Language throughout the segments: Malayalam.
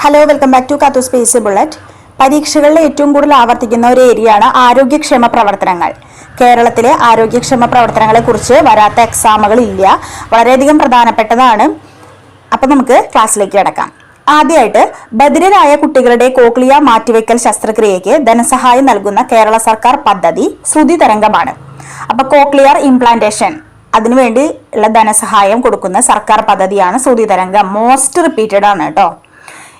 Hello welcome back to Kathu space bullet പരീക്ഷകളിൽ ഏറ്റവും കൂടുതൽ ആവർത്തിക്കുന്ന ഒരു ഏരിയയാണ് ആരോഗ്യക്ഷേമ പ്രവർത്തനങ്ങൾ. കേരളത്തിലെ ആരോഗ്യക്ഷേമ പ്രവർത്തനങ്ങളെക്കുറിച്ച് വരാത്ത എക്സാമുകൾ ഇല്ല. വളരെയധികം പ്രധാനപ്പെട്ടതാണ്. അപ്പം നമുക്ക് ക്ലാസ്സിലേക്ക് കിടക്കാം. ആദ്യമായിട്ട് ബധിരരായ കുട്ടികളുടെ കോക്ലിയ മാറ്റിവെക്കൽ ശസ്ത്രക്രിയയ്ക്ക് ധനസഹായം നൽകുന്ന കേരള സർക്കാർ പദ്ധതി ശ്രുതി തരംഗമാണ്. അപ്പം കോക്ലിയർ ഇംപ്ലാന്റേഷൻ അതിനുവേണ്ടി ഉള്ള ധനസഹായം കൊടുക്കുന്ന സർക്കാർ പദ്ധതിയാണ് ശ്രുതി തരംഗം. മോസ്റ്റ് റിപ്പീറ്റഡ് ആണ് കേട്ടോ.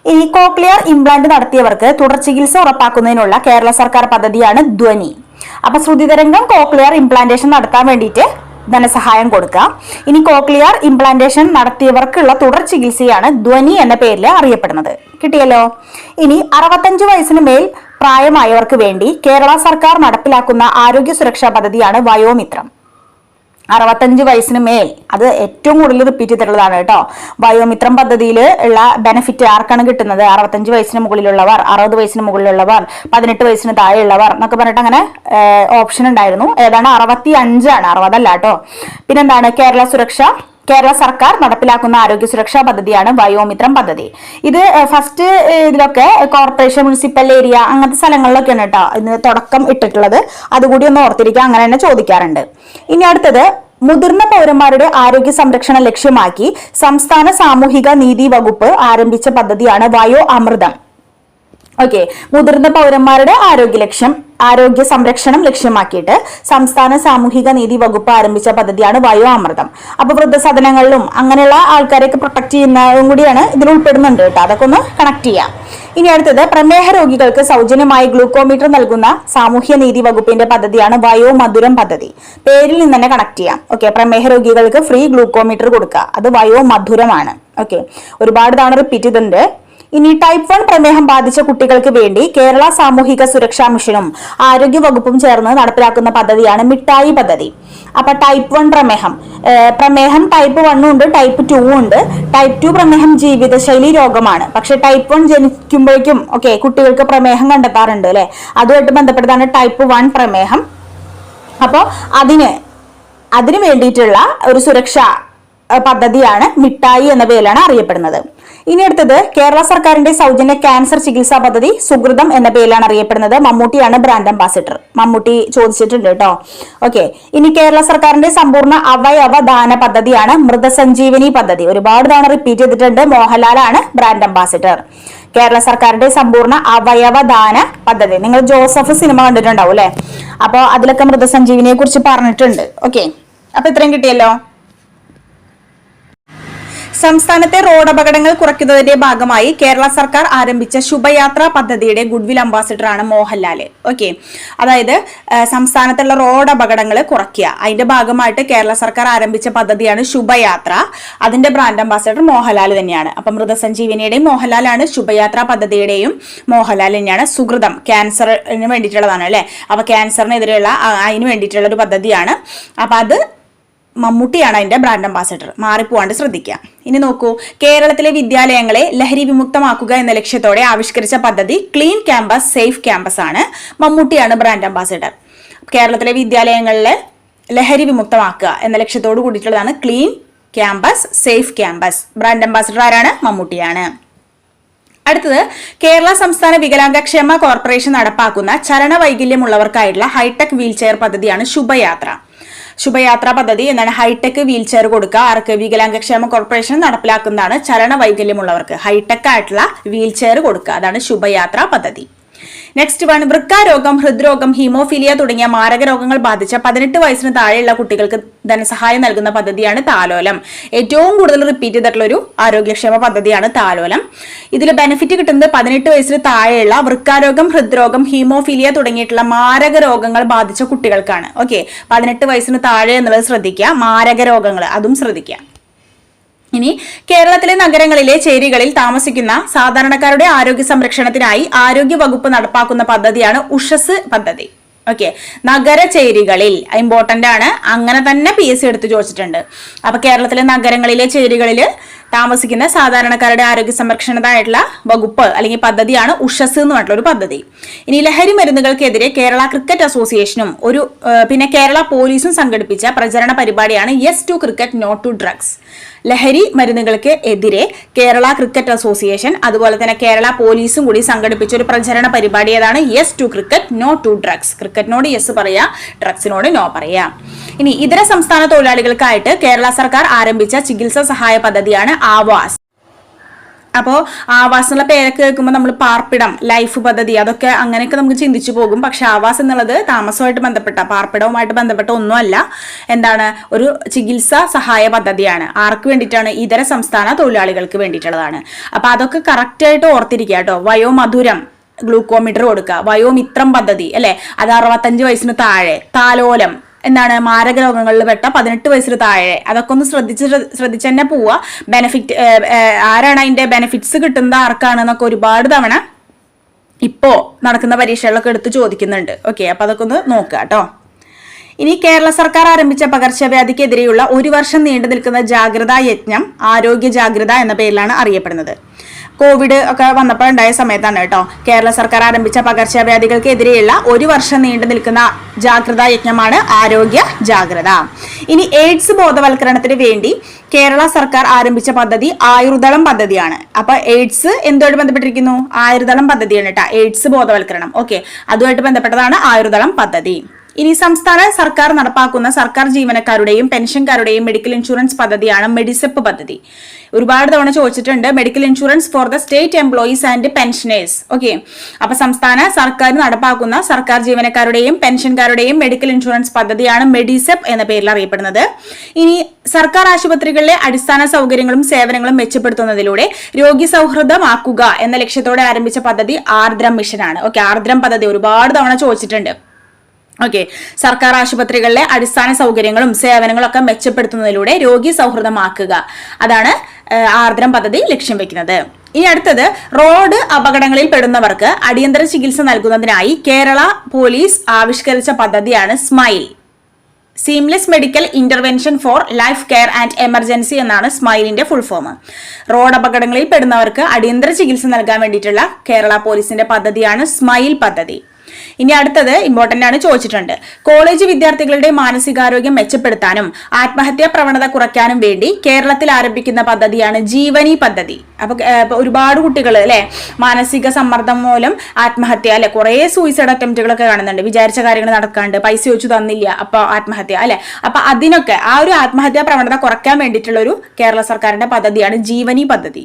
ഇനി കോക്ലിയർ ഇംപ്ലാന്റ് നടത്തിയവർക്ക് തുടർ ചികിത്സ ഉറപ്പാക്കുന്നതിനുള്ള കേരള സർക്കാർ പദ്ധതിയാണ് ധ്വനി. അപ്പൊ ശ്രുതിതരംഗം കോക്ലിയർ ഇംപ്ലാന്റേഷൻ നടത്താൻ വേണ്ടിയിട്ട് ധനസഹായം കൊടുക്കുക ഇനി കോക്ലിയർ ഇംപ്ലാന്റേഷൻ നടത്തിയവർക്കുള്ള തുടർ ചികിത്സയാണ് ധ്വനി എന്ന പേരിൽ അറിയപ്പെടുന്നത്. കിട്ടിയല്ലോ? ഇനി അറുപത്തഞ്ച് വയസ്സിന് മേൽ പ്രായമായവർക്ക് വേണ്ടി കേരള സർക്കാർ നടപ്പിലാക്കുന്ന ആരോഗ്യ സുരക്ഷാ പദ്ധതിയാണ് വയോമിത്രം. അറുപത്തഞ്ച് വയസ്സിന് മേൽ. അത് ഏറ്റവും കൂടുതൽ റിപ്പീറ്റ് ചെയ്തിട്ടുള്ളതാണ് കേട്ടോ. ബയോമിത്രം പദ്ധതിയിൽ ഉള്ള ബെനിഫിറ്റ് ആർക്കാണ് കിട്ടുന്നത്? അറുപത്തഞ്ച് വയസ്സിന് മുകളിലുള്ളവർ അറുപത് വയസ്സിന് മുകളിലുള്ളവർ പതിനെട്ട് വയസ്സിന് താഴെയുള്ളവർ എന്നൊക്കെ പറഞ്ഞിട്ട് അങ്ങനെ ഓപ്ഷൻ ഉണ്ടായിരുന്നു. ഏതാണ്? അറുപത്തി അഞ്ചാണ് അറുപതല്ല കേട്ടോ. പിന്നെന്താണ്? കേരള സുരക്ഷ. കേരള സർക്കാർ നടപ്പിലാക്കുന്ന ആരോഗ്യ സുരക്ഷാ പദ്ധതിയാണ് വയോമിത്രം പദ്ധതി. ഇത് ഫസ്റ്റ് ഇതിലൊക്കെ കോർപ്പറേഷൻ മുനിസിപ്പൽ ഏരിയ അങ്ങനത്തെ സ്ഥലങ്ങളിലൊക്കെയാണ് കേട്ടോ ഇതിന് തുടക്കം ഇട്ടിട്ടുള്ളത്. അതുകൂടി ഒന്ന് ഓർത്തിരിക്കുക. അങ്ങനെ തന്നെ ചോദിക്കാറുണ്ട്. ഇനി അടുത്തത് മുതിർന്ന പൗരന്മാരുടെ ആരോഗ്യ സംരക്ഷണം ലക്ഷ്യമാക്കി സംസ്ഥാന സാമൂഹിക നീതി വകുപ്പ് ആരംഭിച്ച പദ്ധതിയാണ് വയോ അമൃതം. ഓക്കെ മുതിർന്ന പൗരന്മാരുടെ ആരോഗ്യ ലക്ഷ്യം ആരോഗ്യ സംരക്ഷണം ലക്ഷ്യമാക്കിയിട്ട് സംസ്ഥാന സാമൂഹിക നീതി വകുപ്പ് ആരംഭിച്ച പദ്ധതിയാണ് വയോ അമൃതം അപ്പൊ വൃദ്ധസദനങ്ങളിലും അങ്ങനെയുള്ള ആൾക്കാരെയൊക്കെ പ്രൊട്ടക്ട് ചെയ്യുന്നതും കൂടിയാണ് ഇതിൽ ഉൾപ്പെടുന്നുണ്ട് കേട്ടോ. അതൊക്കെ ഒന്ന് കണക്ട് ചെയ്യാം. ഇനി അടുത്തത് പ്രമേഹ രോഗികൾക്ക് സൗജന്യമായി ഗ്ലൂക്കോമീറ്റർ നൽകുന്ന സാമൂഹ്യ നീതി വകുപ്പിന്റെ പദ്ധതിയാണ് വയോ മധുരം പദ്ധതി. പേരിൽ നിന്ന് തന്നെ കണക്ട് ചെയ്യാം. ഓക്കെ പ്രമേഹ രോഗികൾക്ക് ഫ്രീ ഗ്ലൂക്കോമീറ്റർ കൊടുക്കുക. അത് വയോ മധുരമാണ് ഓക്കെ ഒരുപാട് തവണ റിപ്പീറ്റ് ചെയ്തിട്ടുണ്ട്. ഇനി ടൈപ്പ് വൺ പ്രമേഹം ബാധിച്ച കുട്ടികൾക്ക് വേണ്ടി കേരള സാമൂഹിക സുരക്ഷാ മിഷനും ആരോഗ്യ വകുപ്പും ചേർന്ന് നടപ്പിലാക്കുന്ന പദ്ധതിയാണ് മിഠായി പദ്ധതി. അപ്പൊ ടൈപ്പ് വൺ പ്രമേഹം. പ്രമേഹം ടൈപ്പ് വണ്ണും ഉണ്ട് ടൈപ്പ് ടു ഉണ്ട്. ടൈപ്പ് ടു പ്രമേഹം ജീവിതശൈലി രോഗമാണ്. പക്ഷെ ടൈപ്പ് വൺ ജനിക്കുമ്പോഴേക്കും ഓക്കെ കുട്ടികൾക്ക് പ്രമേഹം കണ്ടെത്താറുണ്ട് അല്ലെ? അതുമായിട്ട് ബന്ധപ്പെട്ടതാണ് ടൈപ്പ് വൺ പ്രമേഹം. അപ്പോൾ അതിന് അതിനു വേണ്ടിയിട്ടുള്ള ഒരു സുരക്ഷാ പദ്ധതിയാണ് മിഠായി എന്ന പേരിലാണ് അറിയപ്പെടുന്നത്. ഇനി അടുത്തത് കേരള സർക്കാരിന്റെ സൗജന്യ ക്യാൻസർ ചികിത്സാ പദ്ധതി സുഹൃതം എന്ന പേരിലാണ് അറിയപ്പെടുന്നത്. മമ്മൂട്ടിയാണ് ബ്രാൻഡ് അംബാസിഡർ. മമ്മൂട്ടി ചോദിച്ചിട്ടുണ്ട് കേട്ടോ. ഓക്കെ. ഇനി കേരള സർക്കാരിന്റെ സമ്പൂർണ അവയവ ദാന പദ്ധതിയാണ് മൃതസഞ്ജീവനി പദ്ധതി. ഒരുപാട് തവണ റിപ്പീറ്റ് ചെയ്തിട്ടുണ്ട്. മോഹൻലാലാണ് ബ്രാൻഡ് അംബാസിഡർ. കേരള സർക്കാരിന്റെ സമ്പൂർണ അവയവ ദാന പദ്ധതി. നിങ്ങൾ ജോസഫ് സിനിമ കണ്ടിട്ടുണ്ടാവും അല്ലെ? അപ്പോൾ അതിലൊക്കെ മൃതസഞ്ജീവനിയെ കുറിച്ച് പറഞ്ഞിട്ടുണ്ട്. ഓക്കെ. അപ്പൊ ഇത്രയും കിട്ടിയല്ലോ? സംസ്ഥാനത്തെ റോഡ് അപകടങ്ങൾ കുറയ്ക്കുന്നതിന്റെ ഭാഗമായി കേരള സർക്കാർ ആരംഭിച്ച ശുഭയാത്ര പദ്ധതിയുടെ ഗുഡ്വിൽ അംബാസിഡറാണ് മോഹൻലാൽ. ഓക്കെ. അതായത് സംസ്ഥാനത്തുള്ള റോഡ് അപകടങ്ങൾ കുറയ്ക്കുക. അതിന്റെ ഭാഗമായിട്ട് കേരള സർക്കാർ ആരംഭിച്ച പദ്ധതിയാണ് ശുഭയാത്ര. അതിന്റെ ബ്രാൻഡ് അംബാസിഡർ മോഹൻലാൽ തന്നെയാണ്. അപ്പൊ മൃതസഞ്ജീവനിയുടെയും മോഹൻലാലാണ് ശുഭയാത്ര പദ്ധതിയുടെയും മോഹൻലാൽ തന്നെയാണ് സുഹൃതം. ക്യാൻസറിന് വേണ്ടിയിട്ടുള്ളതാണ് അല്ലെ? അപ്പൊ ക്യാൻസറിനെതിരെയുള്ള അതിന് വേണ്ടിയിട്ടുള്ള ഒരു പദ്ധതിയാണ്. അപ്പൊ അത് മമ്മൂട്ടിയാണ് അതിന്റെ ബ്രാൻഡ് അംബാസഡർ മാറിപ്പോവാണ്ട് ശ്രദ്ധിക്കുക ഇനി നോക്കൂ കേരളത്തിലെ വിദ്യാലയങ്ങളെ ലഹരി വിമുക്തമാക്കുക എന്ന ലക്ഷ്യത്തോടെ ആവിഷ്കരിച്ച പദ്ധതി ക്ലീൻ ക്യാമ്പസ് സേഫ് ക്യാമ്പസ് ആണ് മമ്മൂട്ടിയാണ് ബ്രാൻഡ് അംബാസഡർ കേരളത്തിലെ വിദ്യാലയങ്ങളിലെ ലഹരി വിമുക്തമാക്കുക എന്ന ലക്ഷ്യത്തോട് കൂടിയിട്ടുള്ളതാണ് clean campus safe campus brand ambassador ആരാണ്? മമ്മൂട്ടിയാണ്. അടുത്തത് കേരള സംസ്ഥാന വികലാംഗക്ഷേമ കോർപ്പറേഷൻ നടപ്പാക്കുന്ന ചലന വൈകല്യമുള്ളവർക്കായിട്ടുള്ള ഹൈടെക് വീൽചെയർ പദ്ധതിയാണ് ശുഭയാത്ര. ശുഭയാത്ര പദ്ധതി എന്നാണ് ഹൈടെക് വീൽചെയർ കൊടുക്കുക. ആർക്ക് വികലാംഗക്ഷേമ കോർപ്പറേഷൻ നടപ്പിലാക്കുന്നതാണ് ചലന വൈകല്യമുള്ളവർക്ക് ഹൈടെക് ആയിട്ടുള്ള വീൽചെയർ കൊടുക്കുക. അതാണ് ശുഭയാത്ര പദ്ധതി. നെക്സ്റ്റ് വൺ വൃക്കാരോഗം ഹൃദ്രോഗം ഹീമോഫീലിയ തുടങ്ങിയ മാരക രോഗങ്ങൾ ബാധിച്ച പതിനെട്ട് വയസ്സിന് താഴെയുള്ള കുട്ടികൾക്ക് ധനസഹായം നൽകുന്ന പദ്ധതിയാണ് താലോലം. ഏറ്റവും കൂടുതൽ റിപ്പീറ്റ് ചെയ്തിട്ടുള്ള ഒരു ആരോഗ്യക്ഷേമ പദ്ധതിയാണ് താലോലം. ഇതിൽ ബെനിഫിറ്റ് കിട്ടുന്നത് പതിനെട്ട് വയസ്സിന് താഴെയുള്ള വൃക്കാരോഗം ഹൃദ്രോഗം ഹീമോഫീലിയ തുടങ്ങിയിട്ടുള്ള മാരക രോഗങ്ങൾ ബാധിച്ച കുട്ടികൾക്കാണ്. ഓക്കെ പതിനെട്ട് വയസ്സിന് താഴെ എന്നുള്ളത് ശ്രദ്ധിക്കുക. മാരക രോഗങ്ങൾ അതും ശ്രദ്ധിക്കുക. ഇനി കേരളത്തിലെ നഗരങ്ങളിലെ ചേരികളിൽ താമസിക്കുന്ന സാധാരണക്കാരുടെ ആരോഗ്യ സംരക്ഷണത്തിനായി ആരോഗ്യ വകുപ്പ് നടപ്പാക്കുന്ന പദ്ധതിയാണ് ഉഷസ് പദ്ധതി. ഓക്കെ. നഗര ചേരികളിൽ ഇമ്പോർട്ടന്റ് ആണ്. അങ്ങനെ തന്നെ പി എസ് സി എടുത്ത് ചോദിച്ചിട്ടുണ്ട്. അപ്പൊ കേരളത്തിലെ നഗരങ്ങളിലെ ചേരികളിൽ താമസിക്കുന്ന സാധാരണക്കാരുടെ ആരോഗ്യ സംരക്ഷണതായിട്ടുള്ള വകുപ്പ് അല്ലെങ്കിൽ പദ്ധതിയാണ് ഉഷസ് എന്ന് പറഞ്ഞിട്ടുള്ള ഒരു പദ്ധതി. ഇനി ലഹരി മരുന്നുകൾക്കെതിരെ കേരള ക്രിക്കറ്റ് അസോസിയേഷനും ഒരു പിന്നെ കേരള പോലീസും സംഘടിപ്പിച്ച പ്രചരണ പരിപാടിയാണ് yes to cricket not to drugs ലഹരി മരുന്നുകൾക്ക് എതിരെ കേരള ക്രിക്കറ്റ് അസോസിയേഷൻ അതുപോലെ തന്നെ കേരള പോലീസും കൂടി സംഘടിപ്പിച്ച ഒരു പ്രചരണ പരിപാടി ഏതാണ്? Yes to cricket no to drugs ക്രിക്കറ്റിനോട് yes പറയാ ഡ്രഗ്സിനോട് നോ പറയാ. ഇനി ഇതര സംസ്ഥാന തൊഴിലാളികൾക്കായിട്ട് കേരള സർക്കാർ ആരംഭിച്ച ചികിത്സാ സഹായ പദ്ധതിയാണ് ആവാസ്. അപ്പോൾ ആവാസ് എന്നുള്ള പേരൊക്കെ കേൾക്കുമ്പോൾ നമ്മൾ പാർപ്പിടം ലൈഫ് പദ്ധതി അതൊക്കെ അങ്ങനെയൊക്കെ നമുക്ക് ചിന്തിച്ചു പോകും. പക്ഷെ ആവാസ് എന്നുള്ളത് താമസവുമായിട്ട് ബന്ധപ്പെട്ട പാർപ്പിടവുമായിട്ട് ബന്ധപ്പെട്ട ഒന്നുമല്ല. എന്താണ്? ഒരു ചികിത്സാ സഹായ പദ്ധതിയാണ്. ആർക്ക് വേണ്ടിയിട്ടാണ്? ഇതര സംസ്ഥാന തൊഴിലാളികൾക്ക് വേണ്ടിയിട്ടുള്ളതാണ്. അപ്പോൾ അതൊക്കെ കറക്റ്റായിട്ട് ഓർത്തിരിക്കുക കേട്ടോ. വയോമധുരം ഗ്ലൂക്കോമീറ്റർ കൊടുക്കുക. വയോമിത്രം പദ്ധതി അല്ലേ? അത് അറുപത്തഞ്ച് വയസ്സിന് താഴെ. താലോലം. എന്താണ് മാരക രോഗങ്ങളിൽ പെട്ട പതിനെട്ട് വയസ്സിന് താഴെ. അതൊക്കെ ഒന്ന് ശ്രദ്ധിച്ച് ശ്രദ്ധിച്ച് തന്നെ പോവുക ബെനിഫിറ്റ് ആരാണ് അതിന്റെ ബെനിഫിറ്റ്സ് കിട്ടുന്നത് ആർക്കാണ് എന്നൊക്കെ ഒരുപാട് തവണ ഇപ്പോ നടക്കുന്ന പരീക്ഷകളിലൊക്കെ എടുത്ത് ചോദിക്കുന്നുണ്ട്. ഓക്കെ അപ്പൊ അതൊക്കെ ഒന്ന് നോക്കുക കേട്ടോ ഇനി കേരള സർക്കാർ ആരംഭിച്ച പകർച്ചവ്യാധിക്കെതിരെയുള്ള ഒരു വർഷം നീണ്ടു നിൽക്കുന്ന ജാഗ്രതാ യജ്ഞം ആരോഗ്യ ജാഗ്രത എന്ന പേരിലാണ് അറിയപ്പെടുന്നത്. കോവിഡ് ഒക്കെ വന്നപ്പോൾ ഉണ്ടായ സമയത്താണ് കേട്ടോ. കേരള സർക്കാർ ആരംഭിച്ച പകർച്ചവ്യാധികൾക്കെതിരെയുള്ള ഒരു വർഷം നീണ്ടു നിൽക്കുന്ന ജാഗ്രതാ യജ്ഞമാണ് ആരോഗ്യ ജാഗ്രത. ഇനി എയ്ഡ്സ് ബോധവൽക്കരണത്തിന് വേണ്ടി കേരള സർക്കാർ ആരംഭിച്ച പദ്ധതി ആയുർദളം പദ്ധതിയാണ്. അപ്പൊ എയ്ഡ്സ് എന്തുമായിട്ട് ബന്ധപ്പെട്ടിരിക്കുന്നു? ആയുർദളം പദ്ധതിയാണ് കേട്ടോ. എയ്ഡ്സ് ബോധവൽക്കരണം. ഓക്കെ അതുമായിട്ട് ബന്ധപ്പെട്ടതാണ് ആയുർദളം പദ്ധതി. ഇനി സംസ്ഥാന സർക്കാർ നടപ്പാക്കുന്ന സർക്കാർ ജീവനക്കാരുടെയും പെൻഷൻകാരുടെയും മെഡിക്കൽ ഇൻഷുറൻസ് പദ്ധതിയാണ് മെഡിസെപ്പ് പദ്ധതി. ഒരുപാട് തവണ ചോദിച്ചിട്ടുണ്ട് medical insurance for the state employees and pensioners. Okay. അപ്പൊ സംസ്ഥാന സർക്കാർ നടപ്പാക്കുന്ന സർക്കാർ ജീവനക്കാരുടെയും പെൻഷൻകാരുടെയും മെഡിക്കൽ ഇൻഷുറൻസ് പദ്ധതിയാണ് മെഡിസെപ്പ് എന്ന പേരിൽ അറിയപ്പെടുന്നത്. ഇനി സർക്കാർ ആശുപത്രികളിലെ അടിസ്ഥാന സൗകര്യങ്ങളും സേവനങ്ങളും മെച്ചപ്പെടുത്തുന്നതിലൂടെ രോഗി സൗഹൃദമാക്കുക എന്ന ലക്ഷ്യത്തോടെ ആരംഭിച്ച പദ്ധതി ആർദ്രം മിഷനാണ്. ഓക്കെ ആർദ്രം പദ്ധതി ഒരുപാട് തവണ ചോദിച്ചിട്ടുണ്ട്. ഓക്കെ. സർക്കാർ ആശുപത്രികളിലെ അടിസ്ഥാന സൗകര്യങ്ങളും സേവനങ്ങളും ഒക്കെ മെച്ചപ്പെടുത്തുന്നതിലൂടെ രോഗി സൗഹൃദമാക്കുക. അതാണ് ആർദ്രം പദ്ധതി ലക്ഷ്യം വെക്കുന്നത്. ഇനി അടുത്തത് റോഡ് അപകടങ്ങളിൽ പെടുന്നവർക്ക് അടിയന്തര ചികിത്സ നൽകുന്നതിനായി കേരള പോലീസ് ആവിഷ്കരിച്ച പദ്ധതിയാണ് smile. Seamless medical intervention for life care and emergency എന്നാണ് സ്മൈലിന്റെ ഫുൾ ഫോം റോഡ് അപകടങ്ങളിൽ പെടുന്നവർക്ക് അടിയന്തര ചികിത്സ നൽകാൻ വേണ്ടിയിട്ടുള്ള കേരള പോലീസിന്റെ പദ്ധതിയാണ് സ്മൈൽ പദ്ധതി. ഇനി അടുത്തത് ഇമ്പോർട്ടന്റ് ആണ് ചോദിച്ചിട്ടുണ്ട്. കോളേജ് വിദ്യാർത്ഥികളുടെ മാനസികാരോഗ്യം മെച്ചപ്പെടുത്താനും ആത്മഹത്യാ പ്രവണത കുറയ്ക്കാനും വേണ്ടി കേരളത്തിൽ ആരംഭിക്കുന്ന പദ്ധതിയാണ് ജീവനി പദ്ധതി. അപ്പൊ ഒരുപാട് കുട്ടികൾ അല്ലെ മാനസിക സമ്മർദ്ദം മൂലം ആത്മഹത്യ അല്ലെ കുറെ സൂയിസൈഡ് അറ്റംപ്റ്റുകളൊക്കെ കാണുന്നുണ്ട്. വിചാരിച്ച കാര്യങ്ങൾ നടക്കാണ്ട് പൈസ വെച്ചു തന്നില്ല അപ്പൊ ആത്മഹത്യ അല്ലെ? അപ്പൊ അതിനൊക്കെ ആ ഒരു ആത്മഹത്യാ പ്രവണത കുറയ്ക്കാൻ വേണ്ടിയിട്ടുള്ള ഒരു കേരള സർക്കാരിന്റെ പദ്ധതിയാണ് ജീവനി പദ്ധതി.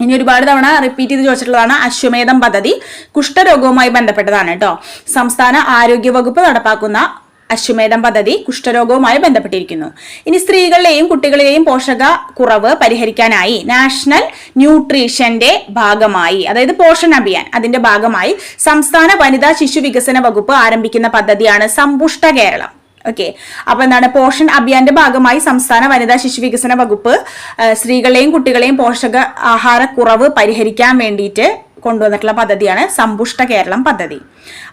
ഇനി ഒരുപാട് തവണ റിപ്പീറ്റ് ചെയ്ത് ചോദിച്ചിട്ടുള്ളതാണ് അശ്വമേധം പദ്ധതി കുഷ്ഠരോഗവുമായി ബന്ധപ്പെട്ടതാണ് കേട്ടോ സംസ്ഥാന ആരോഗ്യ വകുപ്പ് നടപ്പാക്കുന്ന അശ്വമേധം പദ്ധതി കുഷ്ഠരോഗവുമായി ബന്ധപ്പെട്ടിരിക്കുന്നു. ഇനി സ്ത്രീകളിലെയും കുട്ടികളിലെയും പോഷക കുറവ് പരിഹരിക്കാനായി നാഷണൽ ന്യൂട്രീഷന്റെ ഭാഗമായി അതായത് പോഷൺ അഭിയാൻ അതിന്റെ ഭാഗമായി സംസ്ഥാന വനിതാ ശിശു വികസന വകുപ്പ് ആരംഭിക്കുന്ന പദ്ധതിയാണ് സമ്പുഷ്ട കേരളം. ഓക്കെ അപ്പൊ എന്താണ്? പോഷൻ അഭിയാന്റെ ഭാഗമായി സംസ്ഥാന വനിതാ ശിശു വികസന വകുപ്പ് സ്ത്രീകളെയും കുട്ടികളെയും പോഷക ആഹാര കുറവ് പരിഹരിക്കാൻ വേണ്ടിയിട്ട് കൊണ്ടുവന്നിട്ടുള്ള പദ്ധതിയാണ് സമ്പുഷ്ട കേരളം പദ്ധതി.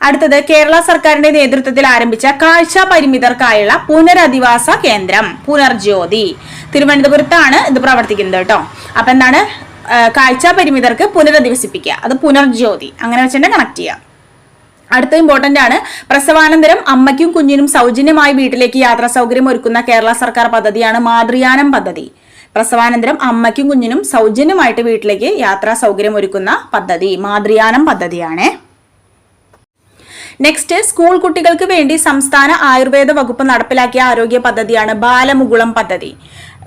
അടുത്തത് കേരള സർക്കാരിന്റെ നേതൃത്വത്തിൽ ആരംഭിച്ച കാഴ്ച പരിമിതർക്കായുള്ള പുനരധിവാസ കേന്ദ്രം പുനർജ്യോതി. തിരുവനന്തപുരത്താണ് ഇത് പ്രവർത്തിക്കുന്നത് കേട്ടോ. അപ്പൊ എന്താണ്? കാഴ്ച പരിമിതർക്ക് പുനരധിവസിപ്പിക്കുക. അത് പുനർജ്യോതി. അങ്ങനെ വെച്ചിട്ട് കണക്ട് ചെയ്യാം അടുത്ത ഇമ്പോർട്ടന്റ് ആണ്. പ്രസവാനന്തരം അമ്മയ്ക്കും കുഞ്ഞിനും സൗജന്യമായി വീട്ടിലേക്ക് യാത്രാ സൗകര്യം ഒരുക്കുന്ന കേരള സർക്കാർ പദ്ധതിയാണ് മാതൃയാനം പദ്ധതി. പ്രസവാനന്തരം അമ്മയ്ക്കും കുഞ്ഞിനും സൗജന്യമായിട്ട് വീട്ടിലേക്ക് യാത്രാ സൗകര്യം ഒരുക്കുന്ന പദ്ധതി മാതൃയാനം പദ്ധതിയാണ്. നെക്സ്റ്റ് സ്കൂൾ കുട്ടികൾക്ക് വേണ്ടി സംസ്ഥാന ആയുർവേദ വകുപ്പ് നടപ്പിലാക്കിയ ആരോഗ്യ പദ്ധതിയാണ് ബാലമുകുളം പദ്ധതി.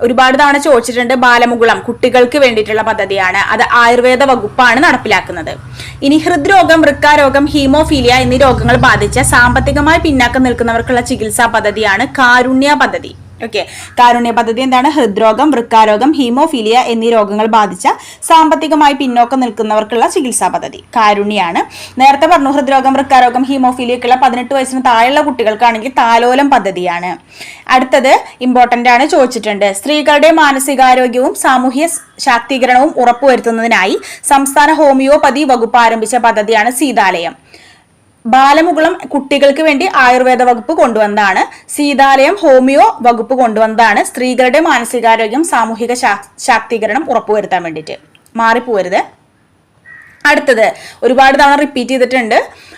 ഒരുപാട് തവണ ചോദിച്ചിട്ടുണ്ട് ബാലമുകുളം കുട്ടികൾക്ക് വേണ്ടിയിട്ടുള്ള പദ്ധതിയാണ്. അത് ആയുർവേദ വകുപ്പാണ് നടപ്പിലാക്കുന്നത്. ഇനി ഹൃദ്രോഗം വൃക്കാരോഗം ഹീമോഫീലിയ എന്നീ രോഗങ്ങൾ ബാധിച്ച സാമ്പത്തികമായി പിന്നാക്കം നിൽക്കുന്നവർക്കുള്ള ചികിത്സാ പദ്ധതിയാണ് കാരുണ്യ പദ്ധതി. ഓക്കെ കാരുണ്യ പദ്ധതി എന്താണ്? ഹൃദ്രോഗം വൃക്കാരോഗം ഹീമോഫീലിയ എന്നീ രോഗങ്ങൾ ബാധിച്ച സാമ്പത്തികമായി പിന്നോക്കം നിൽക്കുന്നവർക്കുള്ള ചികിത്സാ പദ്ധതി. കാരുണ്യാണ്. നേരത്തെ പറഞ്ഞു ഹൃദ്രോഗം വൃക്കാരോഗം ഹീമോഫീലിയക്കുള്ള പതിനെട്ട് വയസ്സിന് താഴെയുള്ള കുട്ടികൾക്കാണെങ്കിൽ താലോലം പദ്ധതിയാണ്. അടുത്തത് ഇമ്പോർട്ടന്റ് ആണ് ചോദിച്ചിട്ടുണ്ട്. സ്ത്രീകളുടെ മാനസികാരോഗ്യവും സാമൂഹ്യ ശാക്തീകരണവും ഉറപ്പുവരുത്തുന്നതിനായി സംസ്ഥാന ഹോമിയോപതി വകുപ്പ് ആരംഭിച്ച പദ്ധതിയാണ് സീതാലയം. ബാലമുകുളം കുട്ടികൾക്ക് വേണ്ടി ആയുർവേദ വകുപ്പ് കൊണ്ടുവന്നതാണ്. സീതാലയം ഹോമിയോ വകുപ്പ് കൊണ്ടുവന്നതാണ്. സ്ത്രീകളുടെ മാനസികാരോഗ്യം സാമൂഹിക ശാക്തീകരണം ഉറപ്പുവരുത്താൻ വേണ്ടിയിട്ട്. മാറിപ്പോരുത്. അടുത്തത് ഒരുപാട് തവണ റിപ്പീറ്റ് ചെയ്തിട്ടുണ്ട്.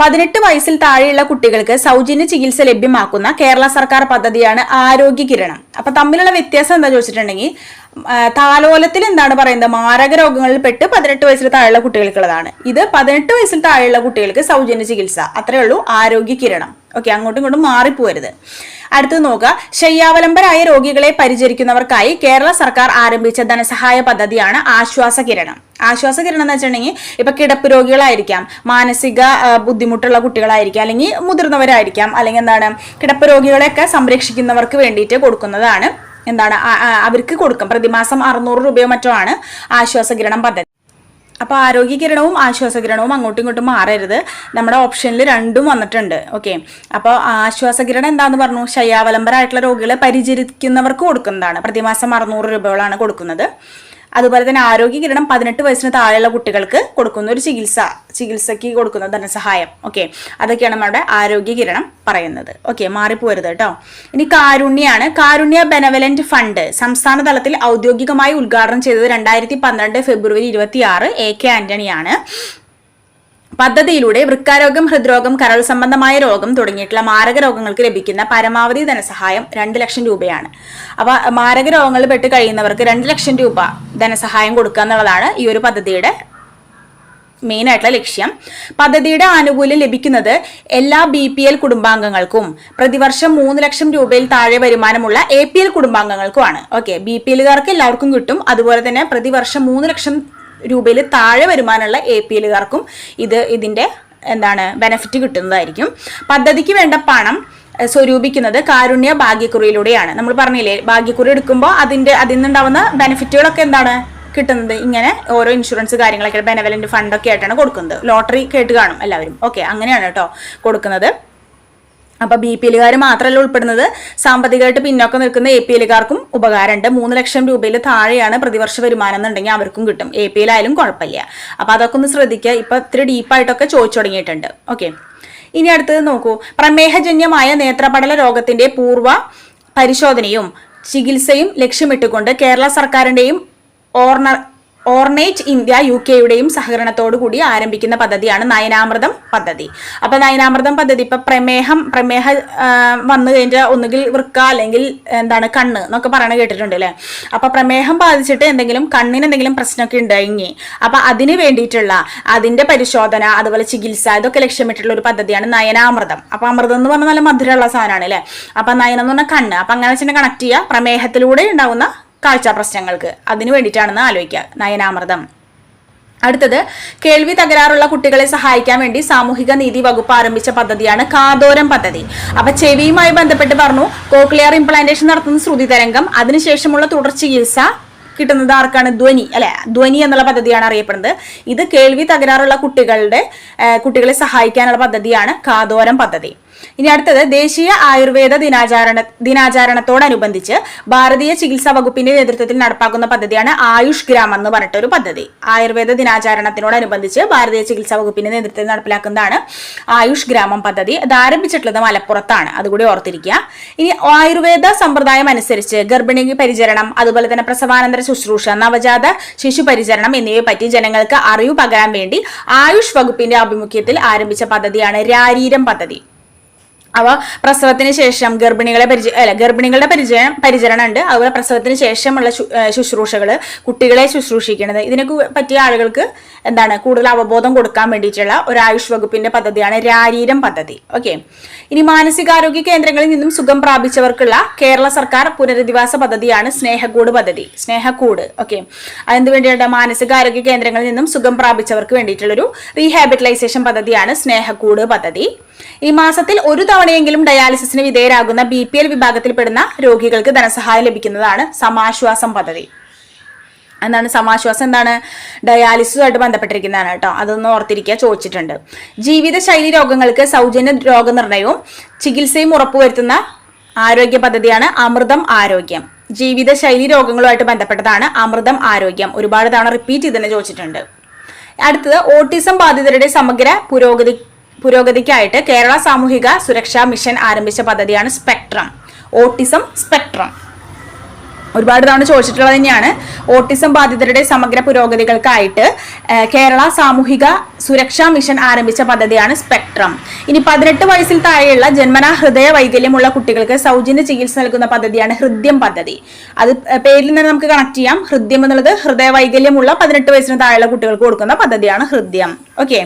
പതിനെട്ട് വയസ്സിൽ താഴെയുള്ള കുട്ടികൾക്ക് സൗജന്യ ചികിത്സ ലഭ്യമാക്കുന്ന കേരള സർക്കാർ പദ്ധതിയാണ് ആരോഗ്യ കിരണം. അപ്പൊ തമ്മിലുള്ള വ്യത്യാസം എന്താ ചോദിച്ചിട്ടുണ്ടെങ്കിൽ താലോലത്തിൽ എന്താണ് പറയുന്നത്? മാരക രോഗങ്ങളിൽ പെട്ട് പതിനെട്ട് വയസ്സിൽ താഴെയുള്ള കുട്ടികൾക്കുള്ളതാണ്. ഇത് പതിനെട്ട് വയസ്സിൽ താഴെയുള്ള കുട്ടികൾക്ക് സൗജന്യ ചികിത്സ. അത്രേ ഉള്ളൂ ആരോഗ്യ കിരണം. ഓക്കെ അങ്ങോട്ടും ഇങ്ങോട്ടും മാറിപ്പോരുത്. അടുത്തത് നോക്കുക. ശയ്യാവലംബരായ രോഗികളെ പരിചരിക്കുന്നവർക്കായി കേരള സർക്കാർ ആരംഭിച്ച ധനസഹായ പദ്ധതിയാണ് ആശ്വാസ കിരണം. ആശ്വാസ കിരണം എന്ന് വെച്ചിട്ടുണ്ടെങ്കിൽ ഇപ്പൊ കിടപ്പ് രോഗികളായിരിക്കാം മാനസിക ബുദ്ധിമുട്ടുള്ള കുട്ടികളായിരിക്കാം അല്ലെങ്കിൽ മുതിർന്നവരായിരിക്കാം അല്ലെങ്കിൽ എന്താണ് കിടപ്പ് രോഗികളെയൊക്കെ സംരക്ഷിക്കുന്നവർക്ക് വേണ്ടിയിട്ട് കൊടുക്കുന്നതാണ് എന്താണ് അവർക്ക് കൊടുക്കും. പ്രതിമാസം അറുന്നൂറ് രൂപയോ മറ്റോ ആണ് ആശ്വാസ കിരണം പദ്ധതി. അപ്പോൾ ആശ്വാസ ആശ്വാസകിരണവും അങ്ങോട്ടും ഇങ്ങോട്ടും മാറരുത്. നമ്മുടെ ഓപ്ഷനിൽ രണ്ടും വന്നിട്ടുണ്ട്. ഓക്കെ. ആശ്വാസ ആശ്വാസകിരണം എന്താന്ന് പറഞ്ഞു? ശയ്യാവലംബരായിട്ടുള്ള രോഗികളെ പരിചരിക്കുന്നവർക്ക് കൊടുക്കുന്നതാണ്. പ്രതിമാസം അറുന്നൂറ് രൂപകളാണ് കൊടുക്കുന്നത്. അതുപോലെ തന്നെ ആരോഗ്യ കിരണം പതിനെട്ട് വയസ്സിന് താഴെയുള്ള കുട്ടികൾക്ക് കൊടുക്കുന്ന ഒരു ചികിത്സ ചികിത്സയ്ക്ക് കൊടുക്കുന്ന ധനസഹായം. ഓക്കെ അതൊക്കെയാണ് നമ്മുടെ ആരോഗ്യ കിരണം പറയുന്നത്. ഓക്കെ മാറിപ്പോരുത് കേട്ടോ. ഇനി കാരുണ്യാണ്. കാരുണ്യ ബെനവലന്റ് ഫണ്ട് സംസ്ഥാന തലത്തിൽ ഔദ്യോഗികമായി ഉദ്ഘാടനം ചെയ്തത് രണ്ടായിരത്തി പന്ത്രണ്ട് ഫെബ്രുവരി ഇരുപത്തി എ കെ ആന്റണിയാണ്. പദ്ധതിയിലൂടെ വൃക്കാരോഗം ഹൃദ്രോഗം കരൾ സംബന്ധമായ രോഗം തുടങ്ങിയിട്ടുള്ള മാരക രോഗങ്ങൾക്ക് ലഭിക്കുന്ന പരമാവധി ധനസഹായം രണ്ട് ലക്ഷം രൂപയാണ്. അപ്പൊ മാരക രോഗങ്ങളിൽ പെട്ട് കഴിയുന്നവർക്ക് രണ്ട് ലക്ഷം രൂപ ധനസഹായം കൊടുക്കുക എന്നുള്ളതാണ് ഈ ഒരു പദ്ധതിയുടെ മെയിൻ ആയിട്ടുള്ള ലക്ഷ്യം. പദ്ധതിയുടെ ആനുകൂല്യം ലഭിക്കുന്നത് എല്ലാ ബി പി എൽ കുടുംബാംഗങ്ങൾക്കും പ്രതിവർഷം മൂന്ന് ലക്ഷം രൂപയിൽ താഴെ വരുമാനമുള്ള എ പി എൽ കുടുംബാംഗങ്ങൾക്കുമാണ്. ഓക്കെ ബി പി എല്ലുകാർക്ക് എല്ലാവർക്കും കിട്ടും. അതുപോലെ തന്നെ പ്രതിവർഷം മൂന്ന് ലക്ഷം രൂപയിൽ താഴെ വരുമാനമുള്ള എ പി എല്ലുകാർക്കും ഇത് ഇതിന്റെ എന്താണ് ബെനഫിറ്റ് കിട്ടുന്നതായിരിക്കും. പദ്ധതിക്ക് വേണ്ട പണം സ്വരൂപിക്കുന്നത് കാരുണ്യ ഭാഗ്യക്കുറിയിലൂടെയാണ്. നമ്മൾ പറഞ്ഞില്ലേ ഭാഗ്യക്കുറി എടുക്കുമ്പോൾ അതിന്റെ അതിൽ നിന്നുണ്ടാവുന്ന ബെനിഫിറ്റുകളൊക്കെ എന്താണ് കിട്ടുന്നത്? ഇങ്ങനെ ഓരോ ഇൻഷുറൻസ് കാര്യങ്ങളൊക്കെ ബെനവലന്റ് ഫണ്ടൊക്കെ ആയിട്ടാണ് കൊടുക്കുന്നത്. ലോട്ടറി കേട്ട് കാണും എല്ലാവരും. ഓക്കെ അങ്ങനെയാണ് കേട്ടോ കൊടുക്കുന്നത്. അപ്പൊ ബി പി എല്ലുകാർ മാത്രമല്ല ഉൾപ്പെടുന്നത്. സാമ്പത്തികമായിട്ട് പിന്നോക്കം നിൽക്കുന്ന എ പി എല്ലുകാർക്കും ഉപകാരമുണ്ട്. മൂന്ന് ലക്ഷം രൂപയിൽ താഴെയാണ് പ്രതിവർഷ വരുമാനം എന്നുണ്ടെങ്കിൽ അവർക്കും കിട്ടും. എ പി എല്ലായാലും കുഴപ്പമില്ല. അപ്പൊ അതൊക്കെ ഒന്ന് ശ്രദ്ധിക്കുക. ഇപ്പൊ ഇത്തിരി ഡീപ്പായിട്ടൊക്കെ ചോദിച്ചു തുടങ്ങിയിട്ടുണ്ട്. ഓക്കെ ഇനി അടുത്തത് നോക്കൂ. പ്രമേഹജന്യമായ നേത്രപടല രോഗത്തിന്റെ പൂർവ പരിശോധനയും ചികിത്സയും ലക്ഷ്യമിട്ടുകൊണ്ട് കേരള സർക്കാരിന്റെയും ഓർണർ ഓർണേറ്റ് ഇന്ത്യ യു കെയുടെയും സഹകരണത്തോടു കൂടി ആരംഭിക്കുന്ന പദ്ധതിയാണ് നയനാമൃതം പദ്ധതി. അപ്പൊ നയനാമൃതം പദ്ധതി ഇപ്പൊ പ്രമേഹം പ്രമേഹ വന്നു കഴിഞ്ഞാൽ ഒന്നുകിൽ വൃക്ക അല്ലെങ്കിൽ എന്താണ് കണ്ണ് എന്നൊക്കെ പറയണ കേട്ടിട്ടുണ്ട് അല്ലെ? അപ്പൊ പ്രമേഹം ബാധിച്ചിട്ട് എന്തെങ്കിലും കണ്ണിന് എന്തെങ്കിലും പ്രശ്നമൊക്കെ ഉണ്ടായി അപ്പൊ അതിന് വേണ്ടിയിട്ടുള്ള അതിന്റെ പരിശോധന അതുപോലെ ചികിത്സ ഇതൊക്കെ ലക്ഷ്യമിട്ടുള്ള ഒരു പദ്ധതിയാണ് നയനാമൃതം. അപ്പൊ അമൃതം എന്ന് പറഞ്ഞാൽ നല്ല മധുരമുള്ള സാധനമാണ് അല്ലെ? അപ്പൊ നയനം എന്ന് പറഞ്ഞാൽ കണ്ണ്. അപ്പൊ അങ്ങനെ വെച്ചിട്ട് കണക്ട് ചെയ്യുക. പ്രമേഹത്തിലൂടെ ഉണ്ടാവുന്ന കാഴ്ച പ്രശ്നങ്ങൾക്ക്. അതിനു വേണ്ടിയിട്ടാണെന്ന് ആലോചിക്കുക. നയനാമൃതം. അടുത്തത് കേൾവി തകരാറുള്ള കുട്ടികളെ സഹായിക്കാൻ വേണ്ടി സാമൂഹിക നീതി വകുപ്പ് ആരംഭിച്ച പദ്ധതിയാണ് കാതോരം പദ്ധതി. അപ്പൊ ചെവിയുമായി ബന്ധപ്പെട്ട് പറഞ്ഞു കോക്ലിയർ ഇംപ്ലാന്റേഷൻ നടത്തുന്ന ശ്രുതി തരംഗം അതിനുശേഷമുള്ള തുടർ ചികിത്സ കിട്ടുന്നത് ആർക്കാണ്? ധ്വനി അല്ലെ? ധ്വനി എന്നുള്ള പദ്ധതിയാണ് അറിയപ്പെടുന്നത്. ഇത് കേൾവി തകരാറുള്ള കുട്ടികളുടെ കുട്ടികളെ സഹായിക്കാനുള്ള പദ്ധതിയാണ് കാതോരം പദ്ധതി. ഇനി അടുത്തത് ദേശീയ ആയുർവേദ ദിനാചാരണ ദിനാചാരണത്തോടനുബന്ധിച്ച് ഭാരതീയ ചികിത്സാ വകുപ്പിന്റെ നേതൃത്വത്തിൽ നടപ്പാക്കുന്ന പദ്ധതിയാണ് ആയുഷ് ഗ്രാം എന്ന് പറഞ്ഞിട്ട് ഒരു പദ്ധതി. ആയുർവേദ ദിനാചാരണത്തിനോടനുബന്ധിച്ച് ഭാരതീയ ചികിത്സാ വകുപ്പിന്റെ നേതൃത്വത്തിൽ നടപ്പിലാക്കുന്നതാണ് ആയുഷ് ഗ്രാമം പദ്ധതി. അത് ആരംഭിച്ചിട്ടുള്ളത് മലപ്പുറത്താണ്. അതുകൂടി ഓർത്തിരിക്കുക. ഇനി ആയുർവേദ സമ്പ്രദായം അനുസരിച്ച് ഗർഭിണി പരിചരണം അതുപോലെ തന്നെ പ്രസവാനന്തര ശുശ്രൂഷ നവജാത ശിശു പരിചരണം എന്നിവയെ പറ്റി ജനങ്ങൾക്ക് അറിവ് പകരാൻ വേണ്ടി ആയുഷ് വകുപ്പിന്റെ ആഭിമുഖ്യത്തിൽ ആരംഭിച്ച പദ്ധതിയാണ് രാരീരം പദ്ധതി. അവ പ്രസവത്തിന് ശേഷം ഗർഭിണികളെ പരിചയ അല്ല ഗർഭിണികളുടെ പരിചയം പരിചരണം ഉണ്ട് അതുപോലെ പ്രസവത്തിന് ശേഷമുള്ള ശുശ്രൂഷകൾ കുട്ടികളെ ശുശ്രൂഷിക്കുന്നത് ഇതിനൊക്കെ പറ്റിയ ആളുകൾക്ക് എന്താണ് കൂടുതൽ അവബോധം കൊടുക്കാൻ വേണ്ടിയിട്ടുള്ള ഒരു ആയുഷ് വകുപ്പിന്റെ പദ്ധതിയാണ് രാരീരം പദ്ധതി. ഓക്കെ. ഇനി മാനസികാരോഗ്യ കേന്ദ്രങ്ങളിൽ നിന്നും സുഖം പ്രാപിച്ചവർക്കുള്ള കേരള സർക്കാർ പുനരധിവാസ പദ്ധതിയാണ് സ്നേഹക്കൂട് പദ്ധതി. സ്നേഹക്കൂട്. ഓക്കെ. അതിന് വേണ്ടിയുള്ള മാനസികാരോഗ്യ കേന്ദ്രങ്ങളിൽ നിന്നും സുഖം പ്രാപിച്ചവർക്ക് വേണ്ടിയിട്ടുള്ളൊരു റീഹാബിറ്റലൈസേഷൻ പദ്ധതിയാണ് സ്നേഹക്കൂട് പദ്ധതി. ഈ മാസത്തിൽ ഒരു തവണയെങ്കിലും ഡയാലിസിസിന് വിധേയരാകുന്ന ബി പി എൽ വിഭാഗത്തിൽപ്പെടുന്ന രോഗികൾക്ക് ധനസഹായം ലഭിക്കുന്നതാണ് സമാശ്വാസം പദ്ധതി. എന്താണ് സമാശ്വാസം? എന്താണ്? ഡയാലിസിസുമായിട്ട് ബന്ധപ്പെട്ടിരിക്കുന്നതാണ് കേട്ടോ. അതൊന്ന് ഓർത്തിരിക്കുക ചോദിച്ചിട്ടുണ്ട്. ജീവിതശൈലി രോഗങ്ങൾക്ക് സൗജന്യ രോഗനിർണയവും ചികിത്സയും ഉറപ്പുവരുത്തുന്ന ആരോഗ്യ പദ്ധതിയാണ് അമൃതം ആരോഗ്യം. ജീവിതശൈലി രോഗങ്ങളുമായിട്ട് ബന്ധപ്പെട്ടതാണ് അമൃതം ആരോഗ്യം. ഒരുപാട് തവണ റിപ്പീറ്റ് തന്നെ ചോദിച്ചിട്ടുണ്ട്. അടുത്തത് ഓട്ടിസം ബാധിതരുടെ സമഗ്ര പുരോഗതി പുരോഗതിക്കായിട്ട് കേരള സാമൂഹിക സുരക്ഷാ മിഷൻ ആരംഭിച്ച പദ്ധതിയാണ് സ്പെക്ട്രം. Autism spectrum. ഒരുപാട് തവണ ചോദിച്ചിട്ടുള്ളത് തന്നെയാണ്. ഓട്ടിസം ബാധിതരുടെ സമഗ്ര പുരോഗതികൾക്കായിട്ട് കേരള സാമൂഹിക സുരക്ഷാ മിഷൻ ആരംഭിച്ച പദ്ധതിയാണ് സ്പെക്ട്രം. ഇനി പതിനെട്ട് വയസ്സിൽ താഴെയുള്ള ജന്മനാ ഹൃദയ വൈകല്യമുള്ള കുട്ടികൾക്ക് സൗജന്യ ചികിത്സ നൽകുന്ന പദ്ധതിയാണ് ഹൃദ്യം പദ്ധതി. അത് പേരിൽ നിന്ന് നമുക്ക് കണക്ട് ചെയ്യാം. ഹൃദ്യം എന്നുള്ളത് ഹൃദയ വൈകല്യമുള്ള പതിനെട്ട് വയസ്സിന് താഴെയുള്ള കുട്ടികൾക്ക് കൊടുക്കുന്ന പദ്ധതിയാണ് ഹൃദ്യം. ഓക്കെ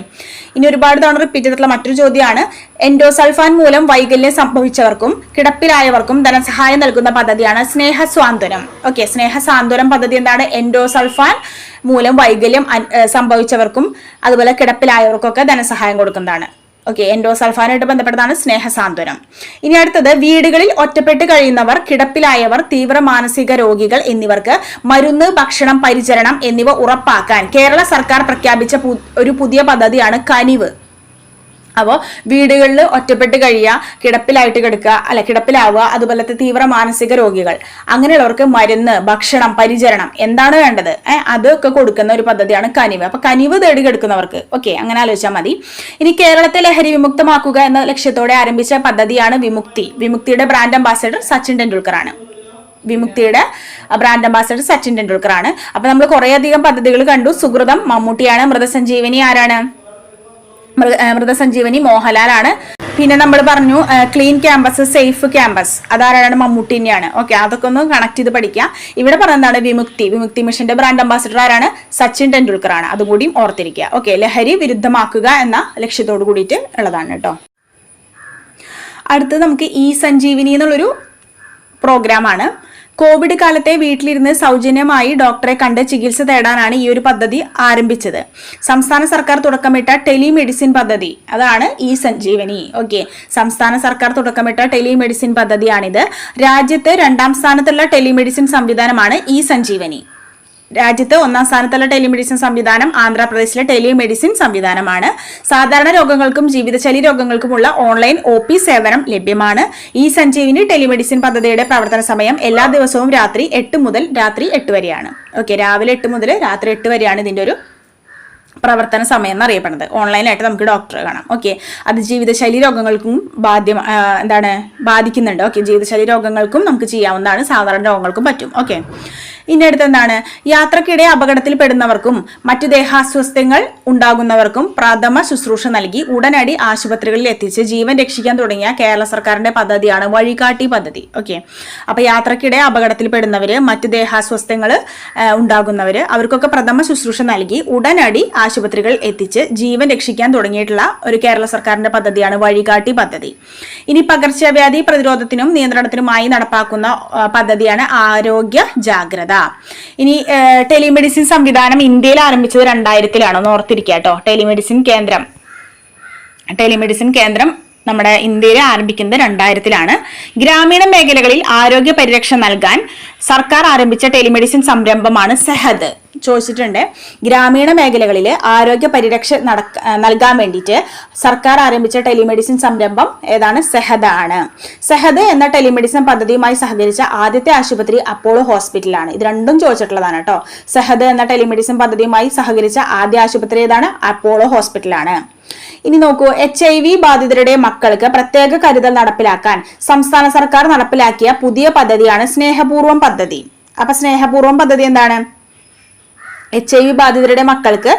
ഇനി ഒരുപാട് തവണ റിപ്പീറ്റ് ചെയ്തിട്ടുള്ള മറ്റൊരു ചോദ്യമാണ് എൻഡോസൾഫാൻ മൂലം വൈകല്യം സംഭവിച്ചവർക്കും കിടപ്പിലായവർക്കും ധനസഹായം നൽകുന്ന പദ്ധതിയാണ് സ്നേഹ സ്വാന്തനം ഓക്കെ സ്നേഹ സാന്ത്വനം പദ്ധതി എന്താണ്? എൻഡോസൾഫാൻ മൂലം വൈകല്യം സംഭവിച്ചവർക്കും അതുപോലെ കിടപ്പിലായവർക്കൊക്കെ ധനസഹായം കൊടുക്കുന്നതാണ്. ഓക്കെ എൻഡോസൾഫാനുമായിട്ട് ബന്ധപ്പെട്ടതാണ് സ്നേഹസാന്ത്വനം ഇനി അടുത്തത് വീടുകളിൽ ഒറ്റപ്പെട്ട് കഴിയുന്നവർ കിടപ്പിലായവർ തീവ്ര മാനസിക രോഗികൾ എന്നിവർക്ക് മരുന്ന് ഭക്ഷണം പരിചരണം എന്നിവ ഉറപ്പാക്കാൻ കേരള സർക്കാർ പ്രഖ്യാപിച്ച ഒരു പുതിയ പദ്ധതിയാണ് കനിവ്. അപ്പോൾ വീടുകളിൽ ഒറ്റപ്പെട്ട് കഴിയുക കിടപ്പിലായിട്ട് കിടക്കുക അല്ല കിടപ്പിലാവുക അതുപോലത്തെ തീവ്ര മാനസിക രോഗികൾ. അങ്ങനെയുള്ളവർക്ക് മരുന്ന് ഭക്ഷണം പരിചരണം എന്താണ് വേണ്ടത്? അതൊക്കെ കൊടുക്കുന്ന ഒരു പദ്ധതിയാണ് കനിവ്. അപ്പൊ കനിവ് തേടി കിടക്കുന്നവർക്ക് ഓക്കെ അങ്ങനെ ആലോചിച്ചാൽ മതി. ഇനി കേരളത്തെ ലഹരി വിമുക്തമാക്കുക എന്ന ലക്ഷ്യത്തോടെ ആരംഭിച്ച പദ്ധതിയാണ് വിമുക്തി. വിമുക്തിയുടെ ബ്രാൻഡ് അംബാസഡർ സച്ചിൻ ടെണ്ടുൽക്കർ ആണ് വിമുക്തിയുടെ ബ്രാൻഡ് അംബാസഡർ സച്ചിൻ ടെണ്ടുൽക്കർ ആണ് അപ്പൊ നമ്മൾ കുറേയധികം പദ്ധതികൾ കണ്ടു. സുഹൃതം മമ്മൂട്ടിയാണ് മൃതസഞ്ജീവനി ആരാണ്? മൃതസഞ്ജീവനി മോഹൻലാലാണ്. പിന്നെ നമ്മൾ പറഞ്ഞു ക്ലീൻ ക്യാമ്പസ് സേഫ് ക്യാമ്പസ് അതാരാണ്? മമ്മൂട്ടി തന്നെയാണ് ഓക്കെ അതൊക്കെ ഒന്ന് കണക്ട് ചെയ്ത് പഠിക്കാം. ഇവിടെ പറയുന്നതാണ് വിമുക്തി. വിമുക്തി മിഷന്റെ ബ്രാൻഡ് അംബാസിഡർ ആരാണ്? സച്ചിൻ ടെണ്ടുൽക്കർ ആണ് അതുകൂടിയും ഓർത്തിരിക്കുക. ഓക്കെ ലഹരി വിരുദ്ധമാക്കുക എന്ന ലക്ഷ്യത്തോട് കൂടിയിട്ട് ഉള്ളതാണ് കേട്ടോ. അടുത്തത് നമുക്ക് ഇ സഞ്ജീവിനി എന്നുള്ളൊരു പ്രോഗ്രാമാണ് കോവിഡ് കാലത്തെ വീട്ടിലിരുന്ന് സൗജന്യമായി ഡോക്ടറെ കണ്ട് ചികിത്സ തേടാനാണ് ഈ ഒരു പദ്ധതി ആരംഭിച്ചത്. സംസ്ഥാന സർക്കാർ തുടക്കമിട്ട ടെലിമെഡിസിൻ പദ്ധതി. അതാണ് ഇ സഞ്ജീവനി. ഓക്കെ. സംസ്ഥാന സർക്കാർ തുടക്കമിട്ട ടെലിമെഡിസിൻ പദ്ധതിയാണിത്. രാജ്യത്ത് രണ്ടാം സ്ഥാനത്തുള്ള ടെലിമെഡിസിൻ സംവിധാനമാണ് ഇ സഞ്ജീവനി. രാജ്യത്ത് ഒന്നാം സ്ഥാനത്തുള്ള ടെലിമെഡിസിൻ സംവിധാനം ആന്ധ്രാപ്രദേശിലെ ടെലിമെഡിസിൻ സംവിധാനമാണ്. സാധാരണ രോഗങ്ങൾക്കും ജീവിതശൈലി രോഗങ്ങൾക്കുമുള്ള ഓൺലൈൻ ഒ പി സേവനം ലഭ്യമാണ്. ഈ സഞ്ജീവിനി ടെലിമെഡിസിൻ പദ്ധതിയുടെ പ്രവർത്തന സമയം എല്ലാ ദിവസവും രാത്രി എട്ട് മുതൽ രാത്രി എട്ട് വരെയാണ്. ഓക്കെ രാവിലെ എട്ട് മുതൽ രാത്രി എട്ട് വരെയാണ് ഇതിന്റെ ഒരു പ്രവർത്തന സമയം എന്നറിയപ്പെടുന്നത്. ഓൺലൈനായിട്ട് നമുക്ക് ഡോക്ടറെ കാണാം. ഓക്കെ അത് ജീവിതശൈലി രോഗങ്ങൾക്കും ബാധ്യ എന്താണ് ബാധിക്കുന്നുണ്ട്. ഓക്കെ ജീവിതശൈലി രോഗങ്ങൾക്കും നമുക്ക് ചെയ്യാവുന്നതാണ്. സാധാരണ രോഗങ്ങൾക്കും പറ്റും. ഓക്കെ ഇനി അടുത്ത് എന്താണ്? യാത്രക്കിടെ അപകടത്തിൽപ്പെടുന്നവർക്കും മറ്റു ദേഹാസ്വസ്ഥ്യങ്ങൾ ഉണ്ടാകുന്നവർക്കും പ്രഥമ ശുശ്രൂഷ നൽകി ഉടനടി ആശുപത്രികളിൽ എത്തിച്ച് ജീവൻ രക്ഷിക്കാൻ തുടങ്ങിയ കേരള സർക്കാരിന്റെ പദ്ധതിയാണ് വഴികാട്ടി പദ്ധതി. ഓക്കെ അപ്പൊ യാത്രക്കിടെ അപകടത്തിൽ പെടുന്നവര് മറ്റു ദേഹാസ്വസ്ഥ്യങ്ങൾ ഉണ്ടാകുന്നവര് അവർക്കൊക്കെ പ്രഥമ ശുശ്രൂഷ നൽകി ഉടനടി ആശുപത്രികൾ എത്തിച്ച് ജീവൻ രക്ഷിക്കാൻ തുടങ്ങിയിട്ടുള്ള ഒരു കേരള സർക്കാരിന്റെ പദ്ധതിയാണ് വഴികാട്ടി പദ്ധതി. ഇനി പകർച്ചവ്യാധി പ്രതിരോധത്തിനും നിയന്ത്രണത്തിനുമായി നടപ്പാക്കുന്ന പദ്ധതിയാണ് ആരോഗ്യ ജാഗ്രത. ഇനി ടെലിമെഡിസിൻ സംവിധാനം ഇന്ത്യയിൽ ആരംഭിച്ചത് രണ്ടായിരത്തിലാണ്. ഒന്ന് ഓർത്തിരിക്കുക കേട്ടോ. ടെലിമെഡിസിൻ കേന്ദ്രം. ടെലിമെഡിസിൻ കേന്ദ്രം നമ്മുടെ ഇന്ത്യയിൽ ആരംഭിക്കുന്നത് രണ്ടായിരത്തിലാണ്. ഗ്രാമീണ മേഖലകളിൽ ആരോഗ്യ പരിരക്ഷ നൽകാൻ സർക്കാർ ആരംഭിച്ച ടെലിമെഡിസിൻ സംരംഭമാണ് സെഹദ് ചോദിച്ചിട്ടുണ്ട് ഗ്രാമീണ മേഖലകളിൽ ആരോഗ്യ പരിരക്ഷ നടക്ക നൽകാൻ വേണ്ടിയിട്ട് സർക്കാർ ആരംഭിച്ച ടെലിമെഡിസിൻ സംരംഭം ഏതാണ്? സെഹദ് ആണ് സെഹദ് എന്ന ടെലിമെഡിസിൻ പദ്ധതിയുമായി സഹകരിച്ച ആദ്യത്തെ ആശുപത്രി അപ്പോളോ ഹോസ്പിറ്റലാണ്. ഇത് രണ്ടും ചോദിച്ചിട്ടുള്ളതാണ് കേട്ടോ. സെഹദ് എന്ന ടെലിമെഡിസിൻ പദ്ധതിയുമായി സഹകരിച്ച ആദ്യ ആശുപത്രി ഏതാണ്? അപ്പോളോ ഹോസ്പിറ്റലാണ്. ഇനി നോക്കൂ എച്ച് ഐ വി ബാധിതരുടെ മക്കൾക്ക് പ്രത്യേക കരുതൽ നടപ്പിലാക്കാൻ സംസ്ഥാന സർക്കാർ നടപ്പിലാക്കിയ പുതിയ പദ്ധതിയാണ് സ്നേഹപൂർവം പദ്ധതി. അപ്പൊ സ്നേഹപൂർവം പദ്ധതി എന്താണ്? എച്ച് ഐ വി ബാധിതരുടെ മക്കൾക്ക്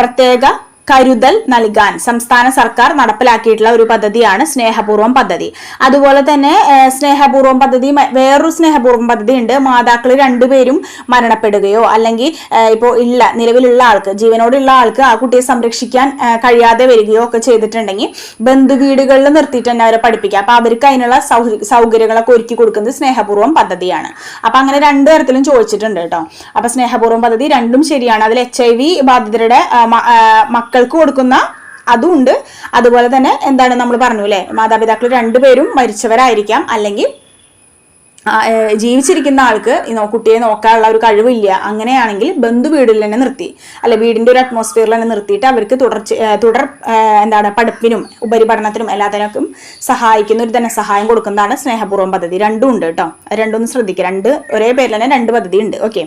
പ്രത്യേക കരുതൽ നൽകാൻ സംസ്ഥാന സർക്കാർ നടപ്പിലാക്കിയിട്ടുള്ള ഒരു പദ്ധതിയാണ് സ്നേഹപൂർവം പദ്ധതി. അതുപോലെ തന്നെ സ്നേഹപൂർവം സ്നേഹപൂർവം പദ്ധതി വേറൊരു സ്നേഹപൂർവം പദ്ധതി ഉണ്ട്. മാതാക്കൾ രണ്ടുപേരും മരണപ്പെടുകയോ അല്ലെങ്കിൽ ഇപ്പോൾ ഇല്ല നിലവിലുള്ള ആൾക്ക് ജീവനോടുള്ള ആൾക്ക് ആ കുട്ടിയെ സംരക്ഷിക്കാൻ കഴിയാതെ വരികയോ ഒക്കെ ചെയ്തിട്ടുണ്ടെങ്കിൽ ബന്ധുവീടുകളിൽ നിർത്തിയിട്ട് തന്നെ അവരെ പഠിപ്പിക്കുക. അപ്പൊ അവർക്ക് അതിനുള്ള സൗകര്യങ്ങളൊക്കെ ഒരുക്കി കൊടുക്കുന്നത് സ്നേഹപൂർവം പദ്ധതിയാണ്. അപ്പൊ അങ്ങനെ രണ്ടു തരത്തിലും ചോദിച്ചിട്ടുണ്ട് കേട്ടോ. അപ്പൊ സ്നേഹപൂർവം പദ്ധതി രണ്ടും ശരിയാണ്. അതിൽ എച്ച് ഐ വി ബാധിതരുടെ ആ, മ- ആ, മക്കൾക്ക് കൊടുക്കുന്ന അതും ഉണ്ട്. അതുപോലെ തന്നെ എന്താണ് നമ്മൾ പറഞ്ഞു അല്ലേ മാതാപിതാക്കൾ രണ്ടുപേരും മരിച്ചവരായിരിക്കാം. അല്ലെങ്കിൽ ജീവിച്ചിരിക്കുന്ന ആൾക്ക് കുട്ടിയെ നോക്കാനുള്ള ഒരു കഴിവില്ല. അങ്ങനെയാണെങ്കിൽ ബന്ധു വീടിൽ തന്നെ നിർത്തി. അല്ലെ വീടിന്റെ ഒരു അറ്റ്മോസ്ഫിയറിൽ തന്നെ നിർത്തിയിട്ട് അവർക്ക് തുടർച്ച തുടർ എന്താണ് പഠിപ്പിനും ഉപരിപഠനത്തിനും എല്ലാത്തിനൊക്കെ സഹായിക്കുന്ന ഒരു തന്നെ സഹായം കൊടുക്കുന്നതാണ് സ്നേഹപൂർവം പദ്ധതി. രണ്ടും ഉണ്ട് കേട്ടോ. രണ്ടും ഒന്ന് ശ്രദ്ധിക്കുക. രണ്ട് ഒരേ പേരിൽ തന്നെ രണ്ട് പദ്ധതി ഉണ്ട്. ഓക്കെ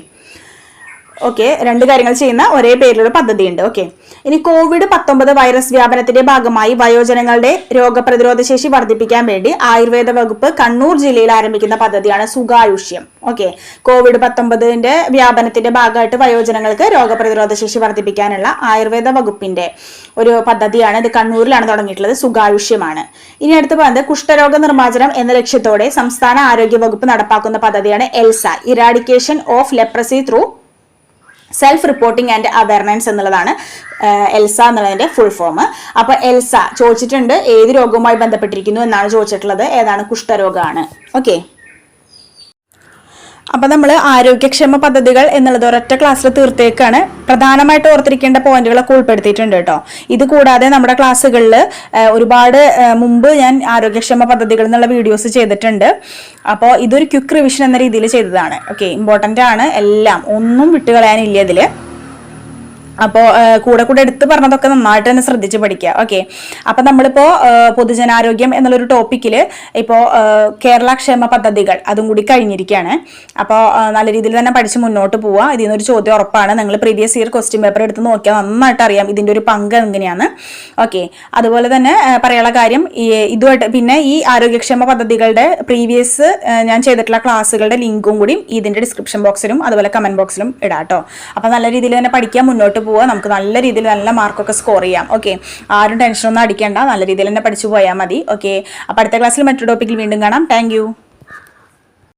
ഓക്കെ രണ്ട് കാര്യങ്ങൾ ചെയ്യുന്ന ഒരേ പേരിലുള്ള പദ്ധതിയുണ്ട്. ഓക്കെ ഇനി കോവിഡ് പത്തൊമ്പത് വൈറസ് വ്യാപനത്തിന്റെ ഭാഗമായി വയോജനങ്ങളുടെ രോഗപ്രതിരോധ ശേഷി വർദ്ധിപ്പിക്കാൻ വേണ്ടി ആയുർവേദ വകുപ്പ് കണ്ണൂർ ജില്ലയിൽ ആരംഭിക്കുന്ന പദ്ധതിയാണ് സുഖായുഷ്യം. ഓക്കെ കോവിഡ് പത്തൊമ്പതിന്റെ വ്യാപനത്തിന്റെ ഭാഗമായിട്ട് വയോജനങ്ങൾക്ക് രോഗപ്രതിരോധ ശേഷി വർദ്ധിപ്പിക്കാനുള്ള ആയുർവേദ വകുപ്പിന്റെ ഒരു പദ്ധതിയാണ് ഇത് കണ്ണൂരിലാണ് തുടങ്ങിയിട്ടുള്ളത് സുഖായുഷ്യമാണ്. ഇനി അടുത്ത് പറയുന്നത് കുഷ്ഠരോഗ നിർമ്മാർജനം എന്ന ലക്ഷ്യത്തോടെ സംസ്ഥാന ആരോഗ്യ വകുപ്പ് നടപ്പാക്കുന്ന പദ്ധതിയാണ് ELSA eradication of leprosy through self reporting and awareness എന്നുള്ളതാണ് എൽസ എന്നുള്ളതിന്റെ ഫുൾ ഫോം അപ്പൊ എൽസ ചോദിച്ചിട്ടുണ്ട് ഏത് രോഗവുമായി ബന്ധപ്പെട്ടിരിക്കുന്നു എന്നാണ് ചോദിച്ചിട്ടുള്ളത്. ഏതാണ് കുഷ്ഠരോഗമാണ് ഓക്കെ അപ്പൊ നമ്മൾ ആരോഗ്യക്ഷേമ പദ്ധതികൾ എന്നുള്ളത് ഒരൊറ്റ ക്ലാസ്സിൽ തീർത്തേക്കാണ്. പ്രധാനമായിട്ട് ഓർത്തിരിക്കേണ്ട പോയിന്റുകളൊക്കെ ഉൾപ്പെടുത്തിയിട്ടുണ്ട് കേട്ടോ. ഇത് കൂടാതെ നമ്മുടെ ക്ലാസ്സുകളിൽ ഒരുപാട് മുമ്പ് ഞാൻ ആരോഗ്യക്ഷേമ പദ്ധതികൾ എന്നുള്ള വീഡിയോസ് ചെയ്തിട്ടുണ്ട്. അപ്പോൾ ഇതൊരു ക്വിക്ക് റിവിഷൻ എന്ന രീതിയിൽ ചെയ്തതാണ്. ഓക്കെ ഇമ്പോർട്ടന്റ് ആണ്. എല്ലാം ഒന്നും വിട്ടുകളയാനില്ല ഇതിൽ അപ്പോൾ കൂടെ കൂടെ എടുത്ത് പറഞ്ഞതൊക്കെ നന്നായിട്ട് തന്നെ ശ്രദ്ധിച്ച് പഠിക്കുക. ഓക്കെ. അപ്പം നമ്മളിപ്പോൾ പൊതുജനാരോഗ്യം എന്നുള്ളൊരു ടോപ്പിക്കിൽ ഇപ്പോൾ കേരള ക്ഷേമ പദ്ധതികൾ അതും കൂടി കഴിഞ്ഞിരിക്കുകയാണ്. അപ്പോൾ നല്ല രീതിയിൽ തന്നെ പഠിച്ച് മുന്നോട്ട് പോവുക ഇതിൽ നിന്നൊരു ചോദ്യം ഉറപ്പാണ്. നിങ്ങൾ പ്രീവിയസ് ഇയർ ക്വസ്റ്റ്യൻ പേപ്പർ എടുത്ത് നോക്കിയാൽ നന്നായിട്ട് അറിയാം ഇതിന്റെ ഒരു പങ്ക് എങ്ങനെയാണ്. ഓക്കെ. അതുപോലെ തന്നെ പറയാനുള്ള കാര്യം ഇതുമായിട്ട് പിന്നെ ഈ ആരോഗ്യക്ഷേമ പദ്ധതികളുടെ പ്രീവിയസ് ഞാൻ ചെയ്തിട്ടുള്ള ക്ലാസ്സുകളുടെ ലിങ്കും കൂടി ഇതിന്റെ ഡിസ്ക്രിപ്ഷൻ ബോക്സിലും അതുപോലെ കമന്റ് ബോക്സിലും ഇടാം കേട്ടോ അപ്പോൾ നല്ല രീതിയിൽ തന്നെ പഠിക്കാൻ മുന്നോട്ട് പോവുക നമുക്ക് നല്ല രീതിയിൽ നല്ല മാർക്കൊക്കെ സ്കോർ ചെയ്യാം. ഓക്കെ ആരും ടെൻഷനൊന്നും അടിക്കേണ്ട നല്ല രീതിയിൽ തന്നെ പഠിച്ചു പോയാൽ മതി. ഓക്കെ അപ്പോൾ അടുത്ത ക്ലാസ്സിൽ മറ്റൊരു ടോപ്പിക്കിൽ വീണ്ടും കാണാം. താങ്ക്